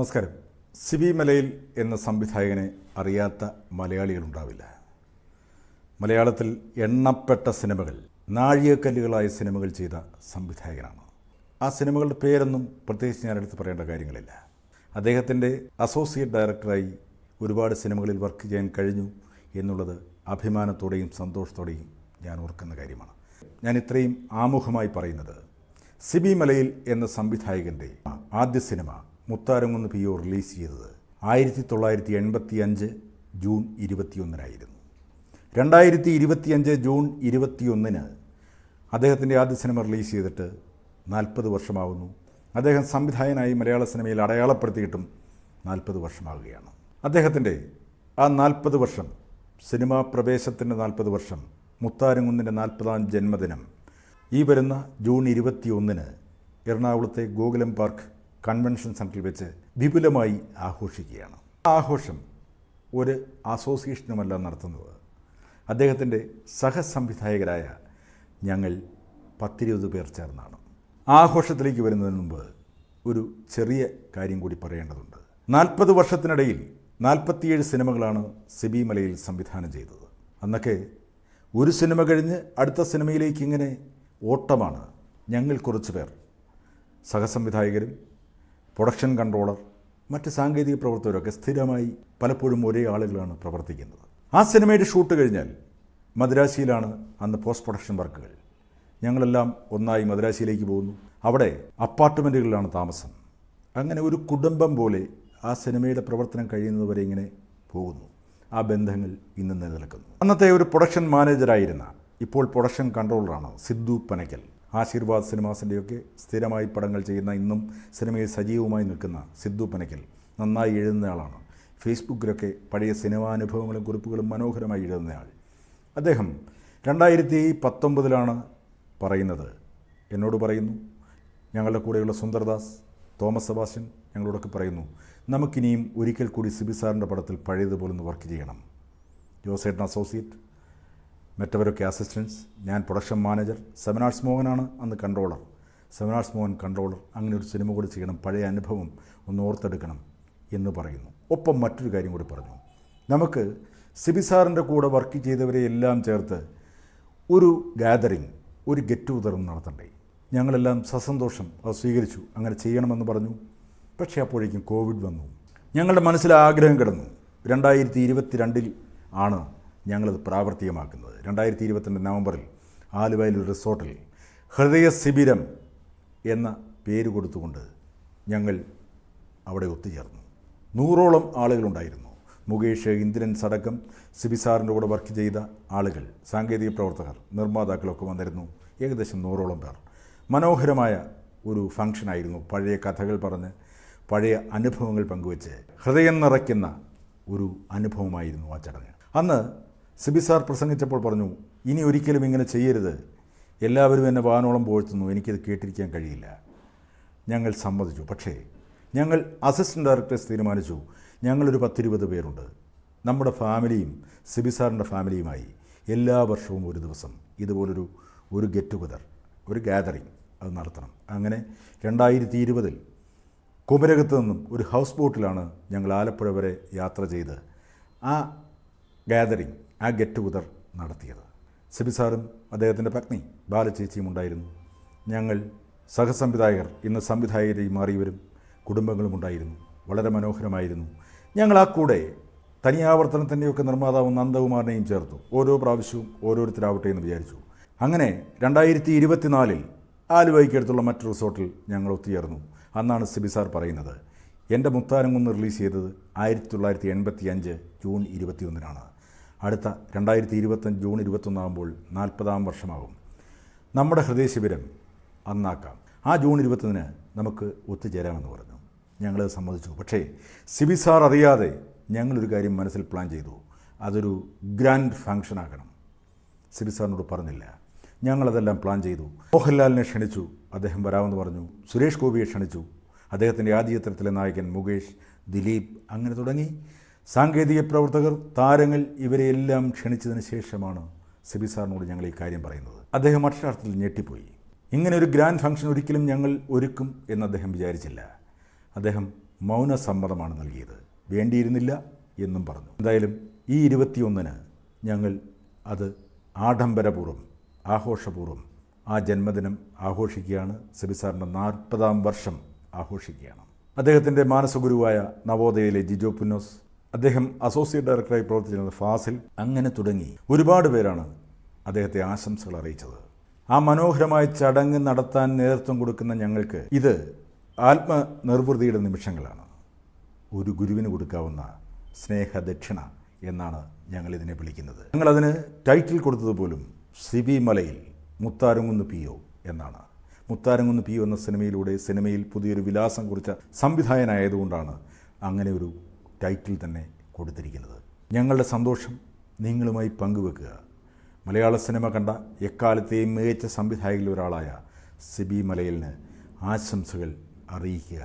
നമസ്കാരം. സിബി മലയിൽ എന്ന സംവിധായകനെ അറിയാത്ത മലയാളികളുണ്ടാവില്ല. മലയാളത്തിൽ എണ്ണപ്പെട്ട സിനിമകൾ നാഴികക്കല്ലുകളായ സിനിമകൾ ചെയ്ത സംവിധായകനാണ്. ആ സിനിമകളുടെ പേരൊന്നും പ്രത്യേകിച്ച് ഞാൻ എടുത്ത് പറയേണ്ട കാര്യങ്ങളില്ല. അദ്ദേഹത്തിന്റെ അസോസിയേറ്റ് ഡയറക്ടറായി ഒരുപാട് സിനിമകളിൽ വർക്ക് ചെയ്യാൻ കഴിഞ്ഞു എന്നുള്ളത് അഭിമാനത്തോടെയും സന്തോഷത്തോടെയും ഞാൻ ഓർക്കുന്ന കാര്യമാണ്. ഞാൻ ഇത്രയും ആമുഖമായി പറയുന്നത് സിബി മലയിൽ എന്ന സംവിധായകന്റെ ആദ്യ cinema Mutharamkunnu P O release ചെയ്തത് ആയിരത്തി തൊള്ളായിരത്തി എൺപത്തി അഞ്ച് ജൂൺ ഇരുപത്തിയൊന്നിനായിരുന്നു. രണ്ടായിരത്തി ഇരുപത്തിയഞ്ച് ജൂൺ ഇരുപത്തിയൊന്നിന് അദ്ദേഹത്തിന്റെ ആദ്യ സിനിമ റിലീസ് ചെയ്തിട്ട് നാൽപ്പത് വർഷമാകുന്നു അദ്ദേഹം സംവിധായകനായി മലയാള സിനിമയിൽ അടയാളപ്പെടുത്തിയിട്ടും നാൽപ്പത് വർഷമാകുകയാണ് അദ്ദേഹത്തിന്റെ ആ നാൽപ്പത് വർഷം സിനിമാ പ്രവേശത്തിന്റെ നാൽപ്പത് വർഷം മുത്താരംകുന്നിന്റെ നാൽപ്പതാം ജന്മദിനം ഈ വരുന്ന ജൂൺ ഇരുപത്തിയൊന്നിന് എറണാകുളത്തെ ഗോകുലം പാർക്ക് കൺവെൻഷൻ സെന്ററിൽ വെച്ച് വിപുലമായി ആഘോഷിക്കുകയാണ്. ആഘോഷം ഒരു അസോസിയേഷനുമല്ല നടത്തുന്നത്. അദ്ദേഹത്തിന്റെ സഹസംവിധായകരായ ഞങ്ങൾ പത്തിരുപത് പേർ ചേർന്നാണ്. ആഘോഷത്തിലേക്ക് വരുന്നതിന് മുമ്പ് ഒരു ചെറിയ കാര്യം കൂടി പറയേണ്ടതുണ്ട്. നാൽപ്പത് വർഷത്തിനിടയിൽ നാൽപ്പത്തിയേഴ് സിനിമകളാണ് സിബി മലയിൽ സംവിധാനം ചെയ്തത്. അന്നൊക്കെ ഒരു സിനിമ കഴിഞ്ഞ് അടുത്ത സിനിമയിലേക്ക് ഇങ്ങനെ ഓട്ടമാണ് ഞങ്ങൾ കുറച്ച് പേർ. സഹസംവിധായകരും പ്രൊഡക്ഷൻ കൺട്രോളർ മറ്റ് സാങ്കേതിക പ്രവർത്തകരൊക്കെ സ്ഥിരമായി പലപ്പോഴും ഒരേ ആളുകളാണ് പ്രവർത്തിക്കുന്നത്. ആ സിനിമയുടെ ഷൂട്ട് കഴിഞ്ഞാൽ മദ്രാശിയിലാണ് അന്ന് പോസ്റ്റ് പ്രൊഡക്ഷൻ വർക്കുകൾ ഞങ്ങളെല്ലാം ഒന്നായി മദ്രാശിയിലേക്ക് പോകുന്നു. അവിടെ അപ്പാർട്ട്മെന്റുകളിലാണ് താമസം. അങ്ങനെ ഒരു കുടുംബം പോലെ ആ സിനിമയുടെ പ്രവർത്തനം കഴിയുന്നതുവരെ ഇങ്ങനെ പോകുന്നു. ആ ബന്ധങ്ങൾ ഇന്ന് നിലനിൽക്കുന്നു. അന്നത്തെ ഒരു പ്രൊഡക്ഷൻ മാനേജറായിരുന്ന ഇപ്പോൾ പ്രൊഡക്ഷൻ കൺട്രോളറാണ് സിദ്ധു പനക്കൽ ആശീർവാദ് സിനിമാസിന്റെയൊക്കെ സ്ഥിരമായി പടങ്ങൾ ചെയ്യുന്ന ഇന്നും സിനിമയിൽ സജീവമായി നിൽക്കുന്ന സിദ്ധു പനക്കൽ നന്നായി എഴുതുന്നയാളാണ്. ഫേസ്ബുക്കിലൊക്കെ പഴയ സിനിമാനുഭവങ്ങളും കുറിപ്പുകളും മനോഹരമായി എഴുതുന്നയാൾ. അദ്ദേഹം രണ്ടായിരത്തി പത്തൊമ്പതിലാണ് പറയുന്നത്. എന്നോട് പറയുന്നു ഞങ്ങളുടെ കൂടെയുള്ള സുന്ദർദാസ് തോമസ് സെബാസ്റ്റ്യൻ ഞങ്ങളോടൊക്കെ പറയുന്നു നമുക്കിനിയും ഒരിക്കൽ കൂടി സിബി സാറിന്റെ പടത്തിൽ പഴയതുപോലൊന്ന് വർക്ക് ചെയ്യണം. ജോസേട്ടൻ അസോസിയേറ്റ് മറ്റവരൊക്കെ അസിസ്റ്റൻസ് ഞാൻ പ്രൊഡക്ഷൻ മാനേജർ സെമിനാർസ് മോഹനാണ് അന്ന് കൺട്രോളർ സെമിനാർസ് മോഹൻ കൺട്രോളർ അങ്ങനെ ഒരു സിനിമ കൂടി ചെയ്യണം. പഴയ അനുഭവം ഒന്ന് ഓർത്തെടുക്കണം എന്ന് പറയുന്നു. ഒപ്പം മറ്റൊരു കാര്യം കൂടി പറഞ്ഞു. നമുക്ക് സിബി സാറിന്റെ കൂടെ വർക്ക് ചെയ്തവരെ എല്ലാം ചേർത്ത് ഒരു ഗാദറിങ് ഒരു ഗെറ്റ് ടുഗദറും നടത്തണ്ടേ? ഞങ്ങളെല്ലാം സസന്തോഷം. അത് സ്വീകരിച്ചു. അങ്ങനെ ചെയ്യണമെന്ന് പറഞ്ഞു. പക്ഷേ അപ്പോഴേക്കും കോവിഡ് വന്നു. ഞങ്ങളുടെ മനസ്സിൽ ആഗ്രഹം കിടന്നു. രണ്ടായിരത്തി ഇരുപത്തിരണ്ടിൽ ആണ് ഞങ്ങളത് പ്രാവർത്തികമാക്കുന്നത്. രണ്ടായിരത്തി ഇരുപത്തിരണ്ട് നവംബറിൽ ആലുവയിൽ ഒരു റിസോർട്ടിൽ ഹൃദയ ശിബിരം എന്ന പേര് കൊടുത്തുകൊണ്ട് ഞങ്ങൾ അവിടെ ഒത്തുചേർന്നു. നൂറോളം ആളുകളുണ്ടായിരുന്നു മുകേഷ് ഇന്ദ്രൻസ് അടക്കം സിബിസാറിന്റെ കൂടെ വർക്ക് ചെയ്ത ആളുകൾ സാങ്കേതിക പ്രവർത്തകർ നിർമ്മാതാക്കളൊക്കെ വന്നിരുന്നു. ഏകദേശം നൂറോളം പേർ. മനോഹരമായ ഒരു ഫംഗ്ഷനായിരുന്നു. പഴയ കഥകൾ പറഞ്ഞ് പഴയ അനുഭവങ്ങൾ പങ്കുവച്ച് ഹൃദയം നിറയ്ക്കുന്ന ഒരു അനുഭവമായിരുന്നു ആ ചടങ്ങ്. അന്ന് സിബി സാർ പ്രസംഗിച്ചപ്പോൾ പറഞ്ഞു ഇനി ഒരിക്കലും ഇങ്ങനെ ചെയ്യരുത്. എല്ലാവരും എന്നെ വാനോളം പോഴ്ത്തുന്നു. എനിക്കത് കേട്ടിരിക്കാൻ കഴിയില്ല. ഞങ്ങൾ സമ്മതിച്ചു. പക്ഷേ ഞങ്ങൾ അസിസ്റ്റന്റ് ഡയറക്ടേഴ്സ് തീരുമാനിച്ചു. ഞങ്ങളൊരു പത്തിരുപത് പേരുണ്ട്. നമ്മുടെ ഫാമിലിയും സിബി സാറിന്റെ ഫാമിലിയുമായി എല്ലാ വർഷവും ഒരു ദിവസം ഇതുപോലൊരു ഒരു ഗെറ്റ് ടുഗദർ ഒരു ഗാദറിങ് അത് നടത്തണം. അങ്ങനെ രണ്ടായിരത്തി ഇരുപതിൽ കുമരകത്ത് നിന്നും ഒരു ഹൗസ് ബോട്ടിലാണ് ഞങ്ങൾ ആലപ്പുഴ വരെ യാത്ര ചെയ്ത് ആ ഗാദറിങ് ആ ഗെറ്റ് ടുഗദർ നടത്തിയത്. സിബി സാറും അദ്ദേഹത്തിന്റെ പത്നി ബാലചേച്ചിയും ഉണ്ടായിരുന്നു. ഞങ്ങൾ സഹസംവിധായകർ ഇന്ന് സംവിധായകരായി മാറിയവരും കുടുംബങ്ങളും ഉണ്ടായിരുന്നു. വളരെ മനോഹരമായിരുന്നു. ഞങ്ങൾ ആ കൂടെ തനിയാവർത്തനത്തിന്റെയൊക്കെ നിർമ്മാതാവും നന്ദകുമാറിനെയും ചേർത്തു. ഓരോ പ്രാവശ്യവും ഓരോരുത്തരാവട്ടെ എന്ന് വിചാരിച്ചു. അങ്ങനെ രണ്ടായിരത്തി ഇരുപത്തിനാലിൽ ആലുവയ്ക്കടുത്തുള്ള മറ്റു റിസോർട്ടിൽ ഞങ്ങൾ ഒത്തുചേർന്നു. അന്നാണ് സിബി സാർ പറയുന്നത് എന്റെ മുത്താരംകുന്ന് റിലീസ് ചെയ്തത് ആയിരത്തി തൊള്ളായിരത്തി എൺപത്തി അഞ്ച് ജൂൺ ഇരുപത്തിയൊന്നിനാണ്. അടുത്ത രണ്ടായിരത്തി ഇരുപത്തഞ്ച് ജൂൺ ഇരുപത്തൊന്നാകുമ്പോൾ നാൽപ്പതാം വർഷമാകും. നമ്മുടെ ഹൃദയ ശിബിരം അന്നാക്കാം. ആ ജൂൺ ഇരുപത്തൊന്നിന് നമുക്ക് ഒത്തുചേരാമെന്ന് പറഞ്ഞു. ഞങ്ങളത് സമ്മതിച്ചു. പക്ഷേ സിബി സാർ അറിയാതെ ഞങ്ങളൊരു കാര്യം മനസ്സിൽ പ്ലാൻ ചെയ്തു. അതൊരു ഗ്രാൻഡ് ഫങ്ഷൻ ആക്കണം സിബി സാറിനോട് പറഞ്ഞില്ല. ഞങ്ങളതെല്ലാം പ്ലാൻ ചെയ്തു. മോഹൻലാലിനെ ക്ഷണിച്ചു. അദ്ദേഹം വരാമെന്ന് പറഞ്ഞു. സുരേഷ് ഗോപിയെ ക്ഷണിച്ചു. അദ്ദേഹത്തിന്റെ ആദ്യ ചിത്രത്തിലെ നായകൻ മുകേഷ് ദിലീപ് അങ്ങനെ തുടങ്ങി. സാങ്കേതിക പ്രവർത്തകർ താരങ്ങൾ ഇവരെയെല്ലാം ക്ഷണിച്ചതിന് ശേഷമാണ് സിബി സാറിനോട് ഞങ്ങൾ ഈ കാര്യം പറയുന്നത്. അദ്ദേഹം അക്ഷരാർത്ഥത്തിൽ ഞെട്ടിപ്പോയി. ഇങ്ങനെ ഒരു ഗ്രാൻഡ് ഫംഗ്ഷൻ ഒരിക്കലും ഞങ്ങൾ ഒരുക്കും എന്ന് അദ്ദേഹം വിചാരിച്ചില്ല. അദ്ദേഹം മൗന സമ്മതമാണ് നൽകിയത്. വേണ്ടിയിരുന്നില്ല എന്നും പറഞ്ഞു. എന്തായാലും ഈ ഇരുപത്തിയൊന്നിന് ഞങ്ങൾ അത് ആഡംബരപൂർവം ആഘോഷപൂർവം ആ ജന്മദിനം ആഘോഷിക്കുകയാണ്. സെബിസാറിന്റെ നാൽപ്പതാം വർഷം ആഘോഷിക്കുകയാണ്. അദ്ദേഹത്തിന്റെ മാനസഗുരുവായ നവോദയയിലെ ജിജോ പുന്നോസ് അദ്ദേഹം അസോസിയേറ്റ് ഡയറക്ടറായി പ്രവർത്തിച്ചിരുന്നത് ഫാസിൽ. അങ്ങനെ തുടങ്ങി. ഒരുപാട് പേരാണ് അദ്ദേഹത്തെ ആശംസകൾ അറിയിച്ചത്. ആ മനോഹരമായ ചടങ്ങ് നടത്താൻ നേതൃത്വം കൊടുക്കുന്ന ഞങ്ങൾക്ക് ഇത് ആത്മനിർവൃതിയുടെ നിമിഷങ്ങളാണ്. ഒരു ഗുരുവിന് കൊടുക്കാവുന്ന സ്നേഹദക്ഷിണ എന്നാണ് ഞങ്ങൾ ഇതിനെ വിളിക്കുന്നത്. ഞങ്ങളതിന് ടൈറ്റിൽ കൊടുത്തത് പോലും സിബി മലയിൽ മുത്താരങ്ങുന്ന് പി ഒ എന്നാണ്. മുത്താരങ്ങുന്ന് പി ഒ എന്ന സിനിമയിലൂടെ സിനിമയിൽ പുതിയൊരു വിലാസം കുറിച്ച സംവിധായകനായതുകൊണ്ടാണ് അങ്ങനെ ഒരു ടൈറ്റിൽ തന്നെ കൊടുത്തിരിക്കുന്നത്. ഞങ്ങളുടെ സന്തോഷം നിങ്ങളുമായി പങ്കുവെക്കുക. മലയാള സിനിമ കണ്ട എക്കാലത്തെയും മികച്ച സംവിധായകരിൽ ഒരാളായ സിബി മലയിലിന് ആശംസകൾ അറിയിക്കുക.